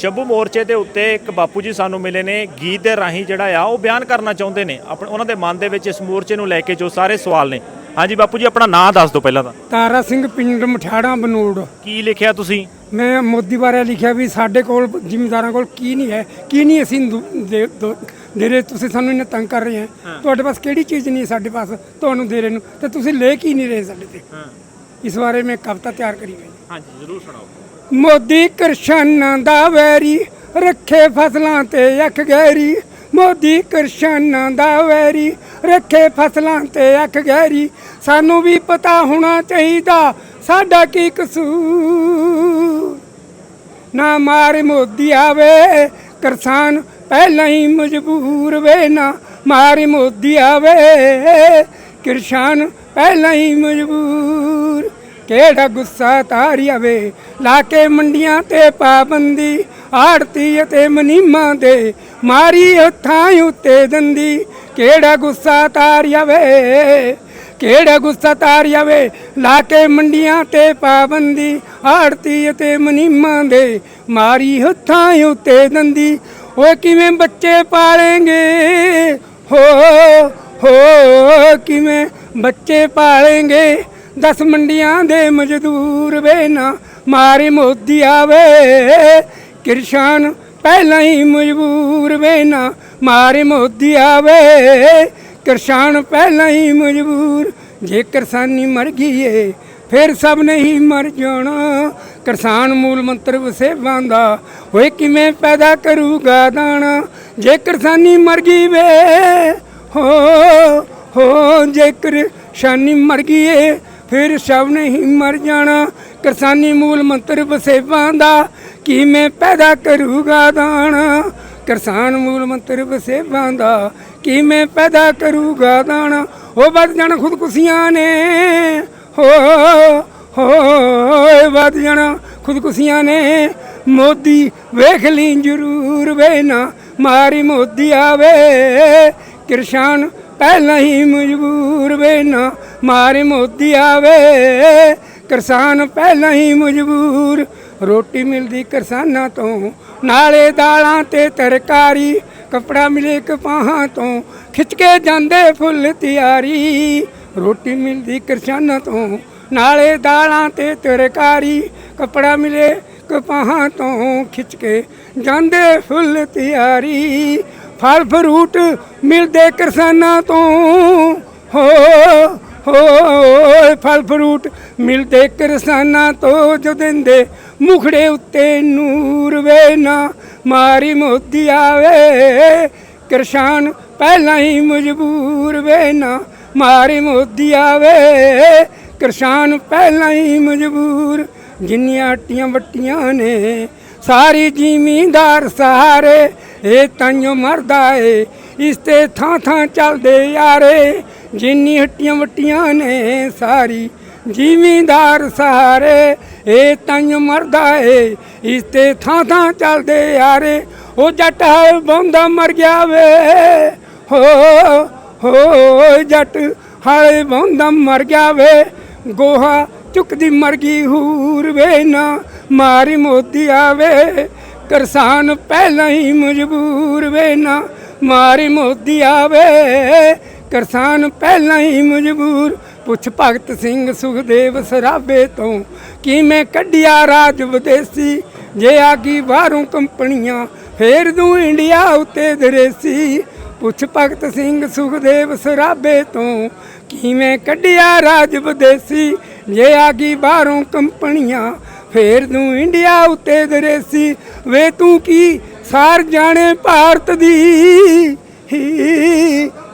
ਸ਼ੰਭੂ ਮੋਰਚੇ ਦੇ ਉੱਤੇ ਇੱਕ ਬਾਪੂ ਜੀ ਸਾਨੂੰ ਮਿਲੇ ਨੇ ਗੀਤ ਦੇ ਰਾਹੀਂ ਜਿਹੜਾ ਆ ਉਹ ਬਿਆਨ ਕਰਨਾ ਚਾਹੁੰਦੇ ਨੇ। ਆਪਣੇ ਉਹਨਾਂ ਦੇ ਮਨ ਦੇ ਵਿੱਚ ਇਸ ਮੋਰਚੇ ਨੂੰ ਲੈ ਕੇ ਜੋ ਸਾਰੇ ਸਵਾਲ ਨੇ। ਹਾਂਜੀ ਬਾਪੂ ਜੀ ਆਪਣਾ ਨਾਂ ਦੱਸ ਦਿਓ ਪਹਿਲਾਂ ਤਾਂ। ਤਾਰਾ ਸਿੰਘ ਪਿੰਡ ਮਠਿਆੜਾ ਬਨੂੜ। ਕੀ ਲਿਖਿਆ ਤੁਸੀਂ? ਮੈਂ ਮੋਦੀ ਬਾਰੇ ਲਿਖਿਆ ਵੀ ਸਾਡੇ ਕੋਲ ਜ਼ਿਮੀਂਦਾਰਾਂ ਕੋਲ ਕੀ ਨਹੀਂ ਹੈ ਕੀ ਨਹੀਂ ਅਸੀਂ ਦੁ- ਦੇ ਦੋ- ਦੇ ਰਹੇ ਤੁਸੀਂ ਸਾਨੂੰ ਇੰਨਾ ਤੰਗ ਕਰ ਰਹੇ ਹੈ। ਤੁਹਾਡੇ ਪਾਸ ਕਿਹੜੀ ਚੀਜ਼ ਨਹੀਂ ਹੈ ਸਾਡੇ ਪਾਸ ਤੁਹਾਨੂੰ ਦੇ ਰਹੇ ਨੂੰ ਤੇ ਤੁਸੀਂ ਲੈ ਕੀ ਨਹੀਂ ਰਹੇ ਸਾਡੇ ਤੇ? ਹਾਂ। ਇਸ ਬਾਰੇ ਮੈਂ ਕਵਿਤਾ ਤਿਆਰ ਕਰੀ ਹੈ। ਹਾਂਜੀ ਜ਼ਰੂਰ ਸੁਣਾਓ। ਮੋਦੀ ਕਿਰਸ਼ਾਨਾਂ ਦਾ ਵੈਰੀ, ਰੱਖੇ ਫਸਲਾਂ ਤੇ ਅੱਖ ਗਹਿਰੀ। ਮੋਦੀ ਕਿਰਸ਼ਾਨਾਂ ਦਾ ਵੈਰੀ, ਰੱਖੇ ਫਸਲਾਂ ਤੇ ਅੱਖ ਗਹਿਰੀ। ਸਾਨੂੰ ਵੀ ਪਤਾ ਹੋਣਾ ਚਾਹੀਦਾ, ਸਾਡਾ ਕੀ ਕਸੂਰ? ਨਾ ਮਾਰੇ ਮੋਦੀ ਆਵੇ, ਕਿਸਾਨ ਪਹਿਲਾਂ ਹੀ ਮਜਬੂਰ ਵੇ। ਨਾ ਮਾਰੇ ਮੋਦੀ ਆਵੇ ਕਿਸਾਨ ਪਹਿਲਾਂ ਹੀ ਮਜਬੂਰ ਕਿਹੜਾ ਗੁੱਸਾ ਤਾਰਿਆ ਵੇ ਲਾ ਕੇ ਮੰਡੀਆਂ ਤੇ ਪਾਬੰਦੀ, ਆੜਤੀ ਅਤੇ ਮਨੀਮਾਂ ਦੇ ਮਾਰੀ ਹੱਥਾਂ ਉੱਤੇ ਦੰਦੀ। ਕਿਹੜਾ ਗੁੱਸਾ ਤਾਰਿਆ ਵੇ ਕਿਹੜਾ ਗੁੱਸਾ ਤਾਰਿਆ ਵੇ ਲਾ ਕੇ ਮੰਡੀਆਂ ਤੇ ਪਾਬੰਦੀ, ਆੜਤੀ ਅਤੇ ਮਨੀਮਾਂ ਦੇ ਮਾਰੀ ਹੱਥਾਂ ਉੱਤੇ ਦੰਦੀ। ਓਏ ਕਿਵੇਂ ਬੱਚੇ ਪਾਲेंगे ਹੋ ਹੋ, ਕਿਵੇਂ ਬੱਚੇ ਪਾਲेंगे ਦਸ ਮੰਡੀਆਂ ਦੇ ਮਜ਼ਦੂਰ ਵੇ ਨਾ, ਮਾਰੇ ਮੋਦੀ ਆਵੇ। ਕਿਰਸ਼ਾਨ ਪਹਿਲਾਂ ਹੀ ਮਜਬੂਰ ਵੇ ਨਾ, ਮਾਰੇ ਮੋਦੀ ਆਵੇ। ਕਿਰਸ਼ਾਨ ਪਹਿਲਾਂ ਹੀ ਮਜਬੂਰ, ਜੇ ਕਿਰਸਾਨੀ ਮਰ ਗਈ ਏ ਫਿਰ ਸਭ ਨੇ ਹੀ ਮਰ ਜਾਣਾ। ਕਿਸਾਨ ਮੂਲ ਮੰਤਰ ਵਸੇਵਾਂ ਦਾ ਹੋਏ ਕਿਵੇਂ ਪੈਦਾ ਕਰੂਗਾ ਦਾਣਾ? ਜੇ ਕਿਰਸਾਨੀ ਮਰ ਗਈ ਵੇ, ਹੋ ਹੋ, ਜੇ ਕਿਰਸਾਨੀ ਮਰ ਗਈ ਏ ਫਿਰ ਸਭ ਨੇ ਹੀ ਮਰ ਜਾਣਾ। ਕਿਰਸਾਨੀ ਮੂਲ ਮੰਤਰ ਵਸੇਬਾਂ ਦਾ ਕਿਵੇਂ ਪੈਦਾ ਕਰੂਗਾ ਦਾਣਾ ਕਿਸਾਨ ਮੂਲ ਮੰਤਰ ਵਸੇਬਾਂ ਦਾ ਕਿਵੇਂ ਪੈਦਾ ਕਰੂਗਾ ਦਾਣਾ ਉਹ ਵੱਧ ਜਾਣ ਖੁਦਕੁਸ਼ੀਆਂ ਨੇ। ਹੋ, ਹੋਏ ਵੱਧ ਜਾਣਾ ਖੁਦਕੁਸ਼ੀਆਂ ਨੇ। ਮੋਦੀ ਵੇਖ ਲਈ ਜ਼ਰੂਰ ਵੇ ਨਾ, ਮਾਰੀ ਮੋਦੀ ਆਵੇ। ਕਿਰਸ਼ਾਨ ਪਹਿਲਾਂ ਹੀ ਮਜਬੂਰ ਵੇ ਨਾ ਮਾਰੇ ਮੋਦੀ ਆਵੇ। ਕਿਸਾਨ ਪਹਿਲਾਂ ਹੀ ਮਜਬੂਰ, ਰੋਟੀ ਮਿਲਦੀ ਕਿਸਾਨਾਂ ਤੋਂ। ਨਾਲੇ ਦਾਲਾਂ ਤੇ ਤਰਕਾਰੀ, ਕਪੜਾ ਮਿਲੇ ਕਪਾਹਾਂ ਤੋਂ। ਖਿੱਚ ਕੇ ਜਾਂਦੇ ਫੁੱਲ ਤਿਆਰੀ, ਰੋਟੀ ਮਿਲਦੀ ਕਿਸਾਨਾਂ ਤੋਂ। ਨਾਲੇ ਦਾਲਾਂ ਤੇ ਤਰਕਾਰੀ, ਕਪੜਾ ਮਿਲੇ ਕਪਾਹਾਂ ਤੋਂ। ਖਿੱਚ ਕੇ ਜਾਂਦੇ ਫੁੱਲ ਤਿਆਰੀ ਫਲ ਫਰੂਟ ਮਿਲਦੇ ਕਿਸਾਨਾਂ ਤੋਂ। ਹੋ ਹੋ, ਫਲ ਫਰੂਟ ਮਿਲਦੇ ਕਿਸਾਨਾਂ ਤੋਂ ਜੋ ਦਿੰਦੇ ਮੁਖੜੇ ਉੱਤੇ ਨੂਰ ਵੇ ਨਾ। ਮਾਰੀ ਮੋਦੀ ਆਵੇ, ਕਿਰਸ਼ਾਨ ਪਹਿਲਾਂ ਹੀ ਮਜਬੂਰ ਵੇ ਨਾ। ਮਾਰੀ ਮੋਦੀ ਆਵੇ, ਕਿਰਸ਼ਾਨ ਪਹਿਲਾਂ ਹੀ ਮਜਬੂਰ। ਜਿੰਨੀਆਂ ਆਟੀਆਂ ਵੱਟੀਆਂ ਨੇ, ਸਾਰੀ ਜ਼ਿਮੀਂਦਾਰ ਸਹਾਰੇ ਇਹ ਤਾਈਓ ਮਰਦਾ ਏ, ਇਸ ਤੇ ਥਾਂ ਥਾਂ ਚੱਲਦੇ ਯਾਰੇ, ਜਿੰਨੀ ਹੱਟੀਆਂ ਵੱਟੀਆਂ ਨੇ ਸਾਰੀ, ਜ਼ਿਮੀਂਦਾਰ ਸਾਰੇ ਇਹ ਤਾਈਓ ਮਰਦਾ ਏ, ਇਸ ਤੇ ਥਾਂ ਥਾਂ ਚੱਲਦੇ ਯਾਰੇ, ਉਹ ਜੱਟ ਬੰਦਾ ਮਰ ਗਿਆ ਵੇ, ਹੋ ਹੋ, ਜੱਟ ਹਾਲੇ ਬੰਦਾ ਮਰ ਗਿਆ ਵੇ, ਗੋਹਾ ਚੁੱਕਦੀ ਮਰ ਗਈ ਹੂਰ ਵੇ, ਨਾ ਮਾਰੀ ਮੋਦੀ ਆਵੇ ਕਿਸਾਨ ਪਹਿਲਾਂ ਹੀ ਮਜਬੂਰ ਵੇ ਨਾ, ਮਾਰੀ ਮੋਦੀ ਆਵੇ। ਕਿਸਾਨ ਪਹਿਲਾਂ ਹੀ ਮਜਬੂਰ, ਪੁੱਛ ਭਗਤ ਸਿੰਘ ਸੁਖਦੇਵ ਸਰਾਬੇ ਤੋਂ, ਕਿਵੇਂ ਕੱਢਿਆ ਰਾਜ ਵਿਦੇਸੀ? ਜੇ ਆ ਗਈ ਬਾਹਰੋਂ ਕੰਪਨੀਆਂ, ਫੇਰ ਦੂੰ ਇੰਡੀਆ ਉੱਤੇ ਦਰੇਸੀ। ਪੁੱਛ ਭਗਤ ਸਿੰਘ ਸੁਖਦੇਵ ਸਰਾਬੇ ਤੋਂ, ਕਿਵੇਂ ਕੱਢਿਆ ਰਾਜ ਵਿਦੇਸੀ? ਜੇ ਆ ਗਈ ਬਾਹਰੋਂ ਕੰਪਨੀਆਂ ਫੇਰ ਤੂੰ ਇੰਡੀਆ ਉੱਤੇ ਦਰੇਸੀ, ਵੇ ਤੂੰ ਕੀ ਸਾਰ ਜਾਣੇ ਭਾਰਤ ਦੀ?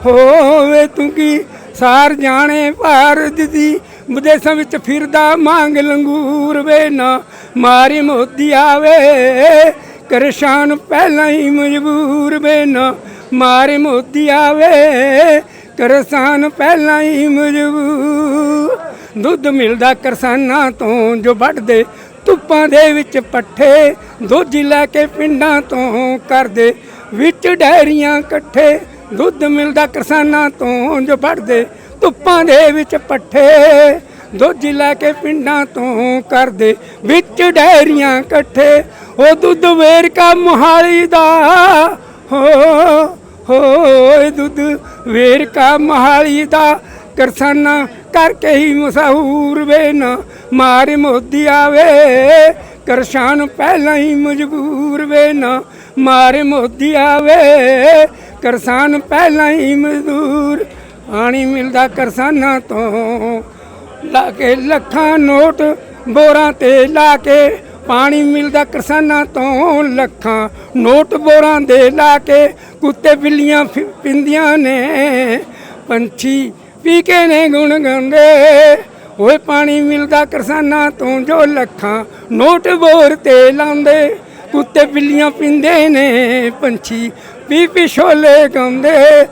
ਹੋਵੇ ਤੂੰ ਕੀ ਸਾਰ ਜਾਣੇ ਭਾਰਤ ਦੀ? ਵਿਦੇਸ਼ਾਂ ਵਿੱਚ ਫਿਰਦਾ ਮੰਗ ਲੰਗੂਰ, ਵੇ ਨਾ ਮਾਰੀ ਮੋਦੀ ਆਵੇ। ਕਰਸ਼ਾਨ ਪਹਿਲਾਂ ਹੀ ਮਜਬੂਰ, ਵੇ ਨਾ ਮਾਰੀ ਮੋਦੀ ਆਵੇ। ਕਰਸਾਨ ਪਹਿਲਾਂ ਹੀ ਮਜਬੂਰ। ਦੁੱਧ ਮਿਲਦਾ ਕਿਸਾਨਾਂ ਤੋਂ ਜੋ ਵੱਢਦੇ ਧੁੱਪਾਂ ਦੇ ਵਿੱਚ ਪੱਠੇ ਦੁੱਧ ਲੈ ਕੇ ਪਿੰਡਾਂ ਤੋਂ ਕਰਦੇ, ਵਿੱਚ ਡੈਰੀਆਂ ਇਕੱਠੇ, ਦੁੱਧ ਮਿਲਦਾ ਕਿਸਾਨਾਂ ਤੋਂ ਜੋ ਵੱਢਦੇ, ਧੁੱਪਾਂ ਦੇ ਵਿੱਚ ਪੱਠੇ ਦੁੱਧ ਲੈ ਕੇ ਪਿੰਡਾਂ ਤੋਂ ਕਰਦੇ, ਵਿੱਚ ਡੈਰੀਆਂ ਇਕੱਠੇ, ਉਹ ਦੁੱਧ ਵੇਰਕਾ ਮੋਹਾਲੀ ਦਾ, ਹੋ ਹੋ ਦੁੱਧ ਵੇਰਕਾ ਮੋਹਾਲੀ ਦਾ ਕਰਸਾਨਾ ਕਰਕੇ ਹੀ ਮਸ਼ਹੂਰ ਵੇ ਨਾ ਮਾਰ ਮੋਦੀ ਆਵੇ ਕਰਸ਼ਾਨ ਪਹਿਲਾਂ ਹੀ ਮਜਬੂਰ ਵੇ ਨਾ ਮਾਰ ਮੋਦੀ ਆਵੇ ਕਰਸਾਨ ਪਹਿਲਾਂ ਹੀ ਮਜ਼ਦੂਰ। ਪਾਣੀ ਮਿਲਦਾ ਕਰਸਾਨਾਂ ਤੋਂ। ਲਾ ਕੇ ਲੱਖਾਂ ਨੋਟ, ਬੋਰਾਂ ਤੇ ਲਾ ਕੇ। ਪਾਣੀ ਮਿਲਦਾ ਕਿਸਾਨਾਂ ਤੋਂ। ਲੱਖਾਂ ਨੋਟ, ਬੋਰਾਂ ਦੇ ਲਾ ਕੇ। ਕੁੱਤੇ ਬਿੱਲੀਆਂ ਫਿ- ਪਿੰਦੀਆਂ ਨੇ। ਪੰਛੀ ਪੀ ਕੇ ਨੇ ਗੁਣ ਗਾਉਂਦੇ। ਓਏ ਪਾਣੀ ਮਿਲਦਾ ਕਿਸਾਨਾਂ ਤੋਂ ਜੋ ਲੱਖਾਂ ਨੋਟ ਬੋਰ ਤੇ ਲਾਉਂਦੇ। ਕੁੱਤੇ ਬਿੱਲੀਆਂ ਪਿੰਦੇ ਨੇ ਪੰਛੀ, ਪੀ ਪੀ ਛੋਲੇ ਗਾਉਂਦੇ।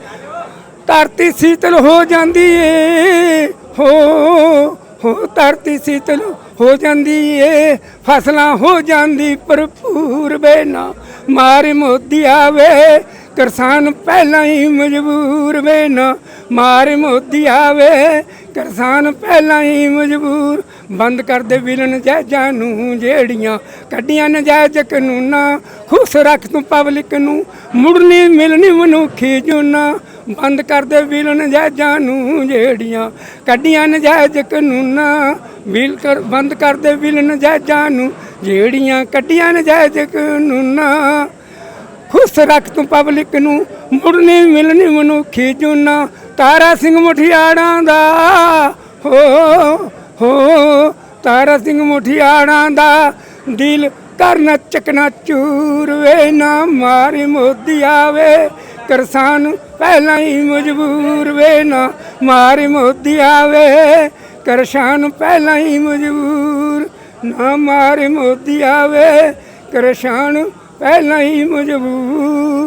ਧਰਤੀ ਸੀਤਲ ਹੋ ਜਾਂਦੀ ਏ, ਹੋ ਹੋ, ਧਰਤੀ ਸੀਤਲ ਹੋ ਜਾਂਦੀ ਏ। ਫਸਲਾਂ ਹੋ ਜਾਂਦੀ ਭਰਪੂਰ ਬੇਨਾ ਮਾਰ ਮੋਦੀ ਆਵੇ। ਕਿਸਾਨ ਪਹਿਲਾਂ ਹੀ ਮਜਬੂਰ ਵੇ ਨਾ, ਮਾਰ ਮੋਦੀ ਆਵੇ। ਕਿਸਾਨ ਪਹਿਲਾਂ ਹੀ ਮਜਬੂਰ, ਬੰਦ ਕਰ ਦੇ ਵਿਲਨ ਜੱਜਾਂ ਨੂੰ ਜਿਹੜੀਆਂ ਕੱਢੀਆਂ ਨਜਾਇਜ਼ ਕਾਨੂੰਨਾਂ। ਖੁਸ਼ ਰੱਖ ਤੂੰ ਪਬਲਿਕ ਨੂੰ, ਮੁੜਨੀ ਮਿਲਣੀ ਮਨੁੱਖੀ ਜੁਨਾ। ਬੰਦ ਕਰ ਦੇ ਵਿਲਨ ਜੱਜਾਂ ਨੂੰ ਜਿਹੜੀਆਂ ਕੱਢੀਆਂ ਨਜਾਇਜ਼ ਕਾਨੂੰਨਾਂ। ਬਿਲ ਕਰ, ਬੰਦ ਕਰ ਦੇ ਵਿਲਨ ਜੱਜਾਂ ਨੂੰ ਜਿਹੜੀਆਂ ਕੱਢੀਆਂ ਨਜਾਇਜ਼ ਕਾਨੂੰਨਾਂ। ਖੁਸ਼ ਰੱਖ ਤੂੰ ਪਬਲਿਕ ਨੂੰ, ਮੁੜਨੀ ਮਿਲਣੀ ਮਨੁੱਖੀ ਜੁਨਾ, ਤਾਰਾ ਸਿੰਘ ਮੁਠਿਆੜਾਂ ਦਾ। ਹੋ ਹੋ, ਤਾਰਾ ਸਿੰਘ ਮੁਠਿਆੜਾਂ ਦਾ ਦਿਲ ਕਰਨਾ ਚਕਨਾ ਚੂਰ ਵੇ, ਨਾ ਮਾਰੀ ਮੋਦੀ ਆਵੇ ਕਰਸਾਨ ਪਹਿਲਾਂ ਹੀ ਮਜਬੂਰ ਵੇ, ਨਾ ਮਾਰੀ ਮੋਦੀ ਆਵੇ ਕਰਸਾਨ ਪਹਿਲਾਂ ਹੀ ਮਜਬੂਰ, ਨਾ ਮਾਰੀ ਮੋਦੀ ਆਵੇ ਕਰਸਾਨ ਪਹਿਲਾਂ ਹੀ ਮਜਬੂਰ